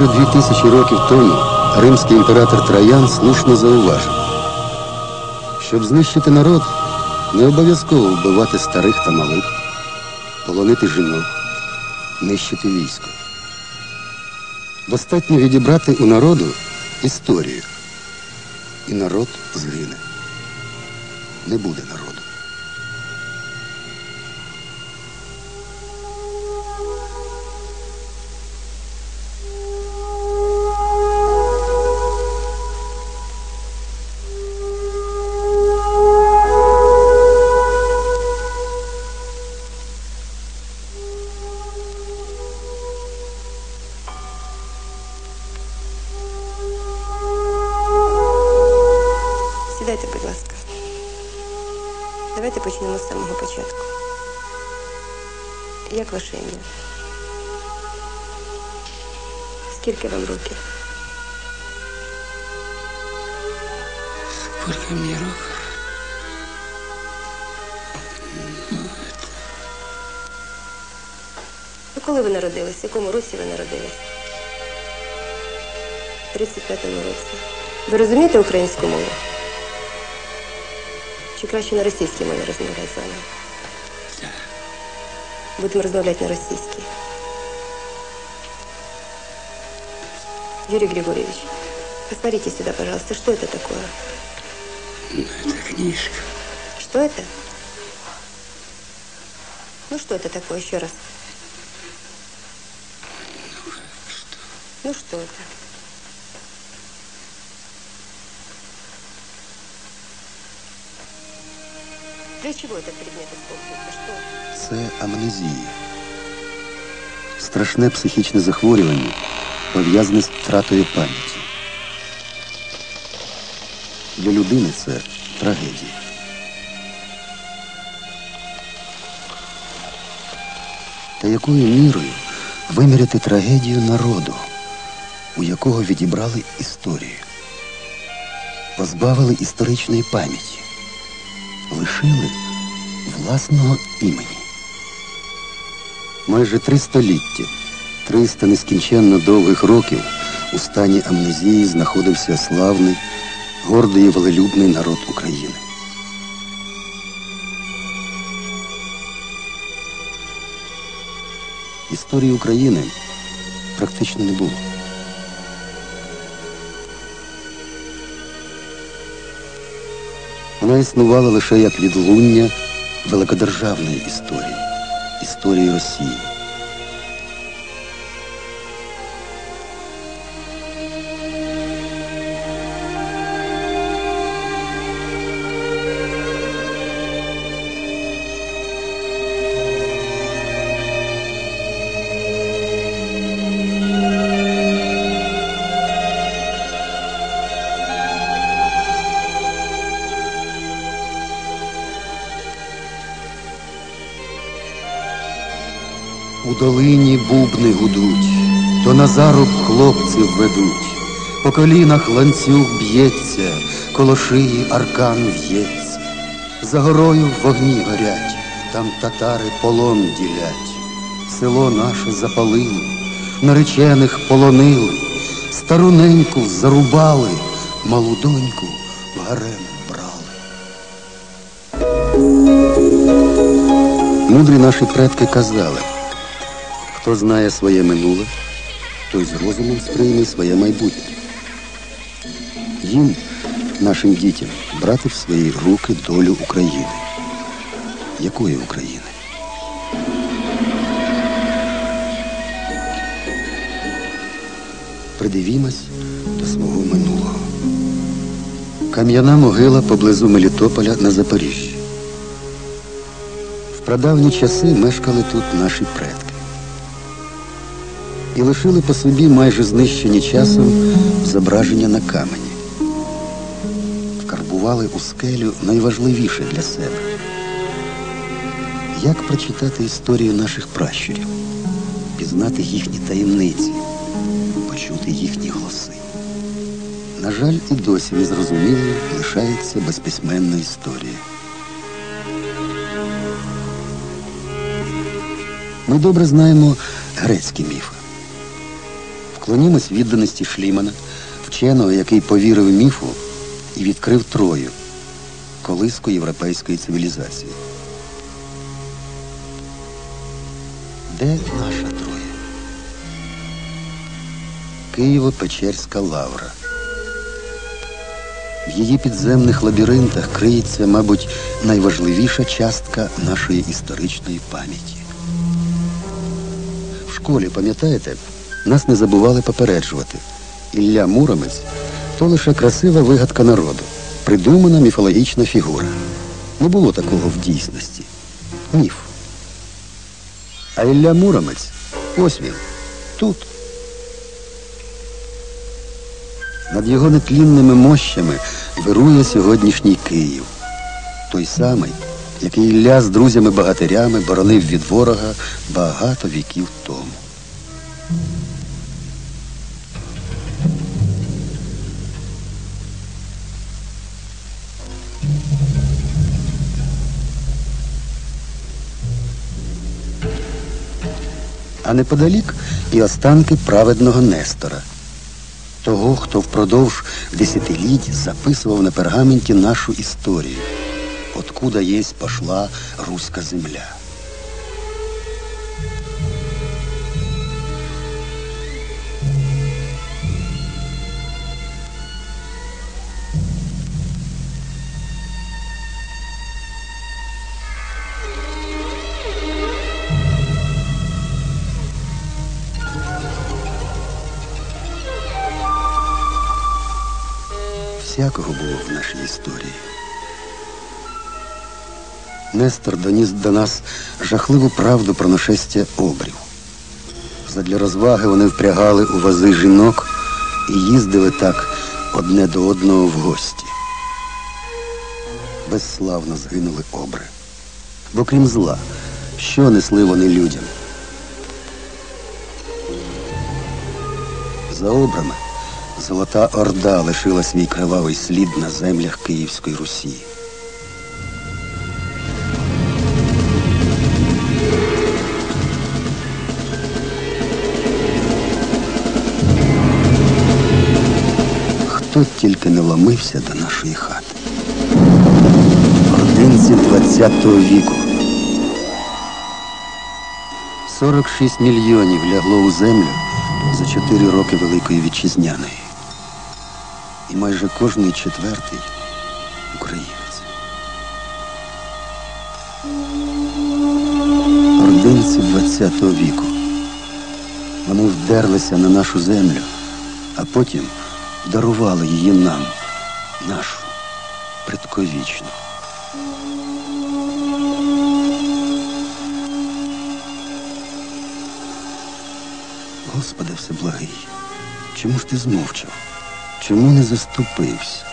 Майже дві тисячі років тому римський імператор Троян слушно зауважив, щоб знищити народ, не обов'язково вбивати старих та малих, полонити жінок, нищити військо. Достатньо відібрати у народу історію, і народ згине. Не буде народу. Як? Скільки вам років? Сколько мне років? Ну, коли ви народились? В якому році ви народились? В 35-му році. Ви розумієте українську мову? Чи краще на російській мові розмовляти з вами? Будемо розмовляти на російській. Юрий Григорьевич, посмотрите сюда, пожалуйста, что это такое? Ну, это книжка. Что это? Ну что это такое, еще раз? Ну что это? Для чего этот предмет используется? Что? Це амнезія. Страшне психічне захворювання, пов'язане з втратою пам'яті. Для людини це трагедія. Та якою мірою виміряти трагедію народу, у якого відібрали історію, позбавили історичної пам'яті, лишили власного імені. Майже три століття, триста нескінченно довгих років у стані амнезії знаходився славний, гордий і велелюбний народ України. Історії України практично не було. Вона існувала лише як відлуння великодержавної історії, історії Росії. Долині бубни гудуть, то на заруб хлопців ведуть, по колінах ланцюг б'ється, коло шиї аркан в'ється. За горою вогні горять, там татари полон ділять. Село наше запалили, наречених полонили, стару неньку зарубали, малу доньку в гарем брали. Мудрі наші предки казали, хто знає своє минуле, той з розумом сприйме своє майбутнє. Їм, нашим дітям, брати в свої руки долю України. Якої України? Придивімось до свого минулого. Кам'яна могила поблизу Мелітополя на Запоріжжі. В прадавні часи мешкали тут наші предки. І лишили по собі майже знищені часом зображення на камені. Вкарбували у скелю найважливіше для себе. Як прочитати історію наших пращурів, пізнати їхні таємниці, почути їхні голоси? На жаль, і досі незрозумілою лишається безписьменна історія. Ми добре знаємо грецькі міфи. Вклонімось відданості Шлімана, вченого, який повірив міфу і відкрив Трою, колиску європейської цивілізації. Де наша Троя? Києво-Печерська лавра. В її підземних лабіринтах криється, мабуть, найважливіша частка нашої історичної пам'яті. В школі, пам'ятаєте, нас не забували попереджувати. Ілля Муромець то лише красива вигадка народу, придумана міфологічна фігура. Не було такого в дійсності. Міф. А Ілля Муромець, ось він, тут. Над його нетлінними мощами вирує сьогоднішній Київ. Той самий, який Ілля з друзями-багатирями боронив від ворога багато віків тому. А неподалік і останки праведного Нестора, того, хто впродовж десятиліть записував на пергаменті нашу історію, откуда єсть пошла руська земля. Всякого було в нашій історії. Нестор доніс до нас жахливу правду про нашестя обрів. Задля розваги вони впрягали у вози жінок і їздили так одне до одного в гості. Безславно згинули обри. Бо крім зла, що несли вони людям? За обрами Золота Орда лишила свій кривавий слід на землях Київської Русі. Хто тільки не ломився до нашої хати. Ординці ХХ віку. 46 мільйонів лягло у землю за 4 роки Великої Вітчизняної. І майже кожний четвертий українець. Ординці ХХ віку. Вони вдерлися на нашу землю, а потім дарували її нам, нашу, предковічну. Господи Всеблагий, чому ж ти змовчав? Чому не заступився?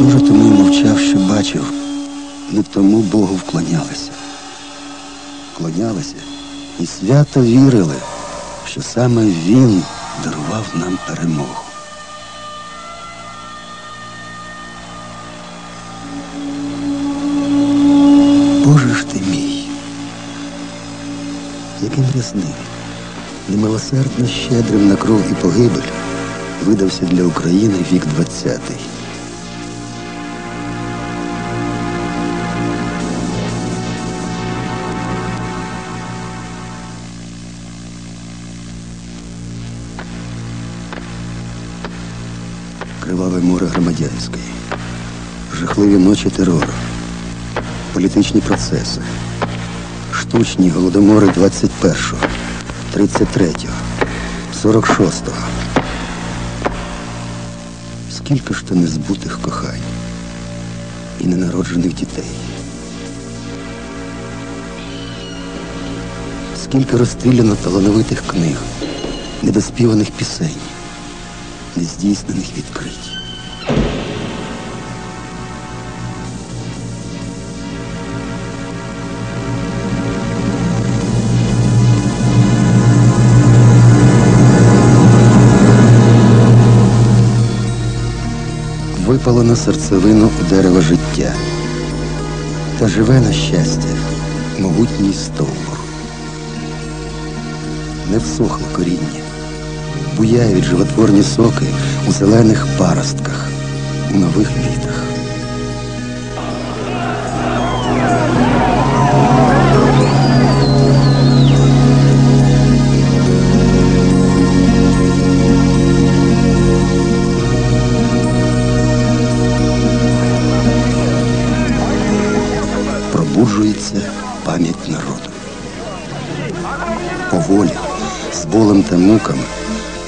Може, тому й мовчав, що бачив, не тому Богу вклонялися. Вклонялися і свято вірили, що саме Він дарував нам перемогу. Боже ж ти мій, яким рясним, немилосердно щедрим на кров і погибель видався для України вік двадцятий. Криваве море громадянської, жахливі ночі терору, політичні процеси, штучні голодомори 21-го, 33-го, 46-го. Скільки ж то незбутих кохань і ненароджених дітей. Скільки розстріляно талановитих книг, недоспіваних пісень, нездійснених відкрить. Випало на серцевину у дерево життя. та живе на щастя могутній стовбур. Не всохло коріння, буяють животворні соки у зелених паростках, у нових квітах. Пробуджується пам'ять народу. Поволі, з болем та муками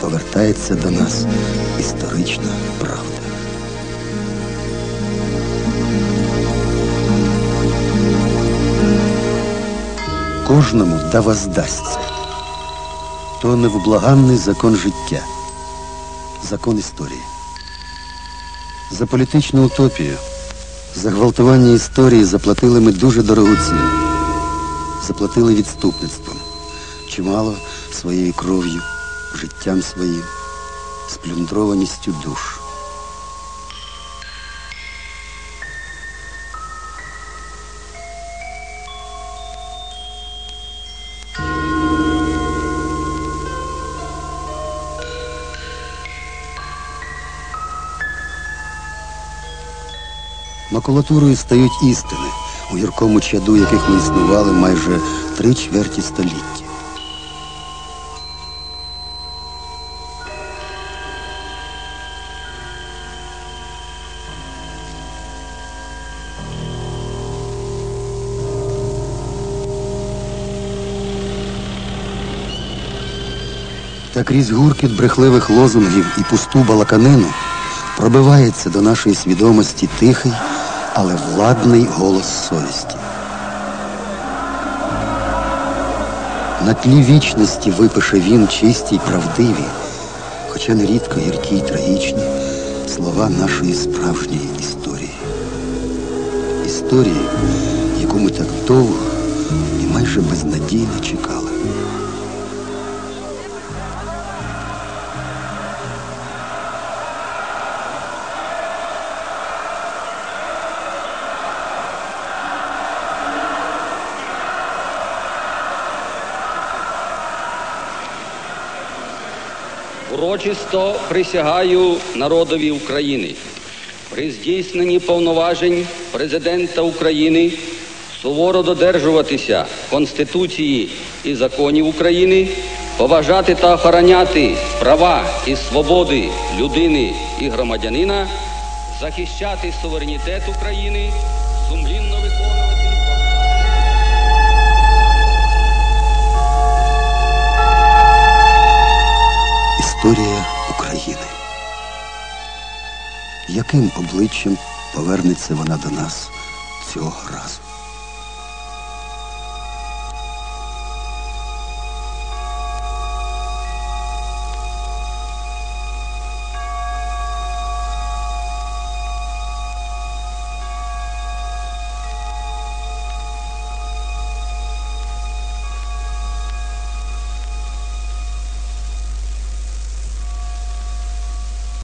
повертається до нас історична правда. Кожному да воздасться. То невблаганний закон життя, закон історії. За політичну утопію за гвалтування історії заплатили ми дуже дорогу ціну. Заплатили відступництвом. Чимало своєю кров'ю, життям своїм, сплюндрованістю душ. Макулатурою стають істини, у гіркому чаду яких ми існували майже три чверті століття. Та крізь гуркіт брехливих лозунгів і пусту балаканину пробивається до нашої свідомості тихий, але владний голос совісті. На тлі вічності випише він чисті й правдиві, хоча нерідко гіркі й трагічні слова нашої справжньої історії. Історії, яку ми так довго і майже безнадійно чекали. Урочисто присягаю народові України. При здійсненні повноважень президента України суворо додержуватися Конституції і законів України, поважати та охороняти права і свободи людини і громадянина, захищати суверенітет України, сумлінно Історія України. Яким обличчям повернеться вона до нас цього разу?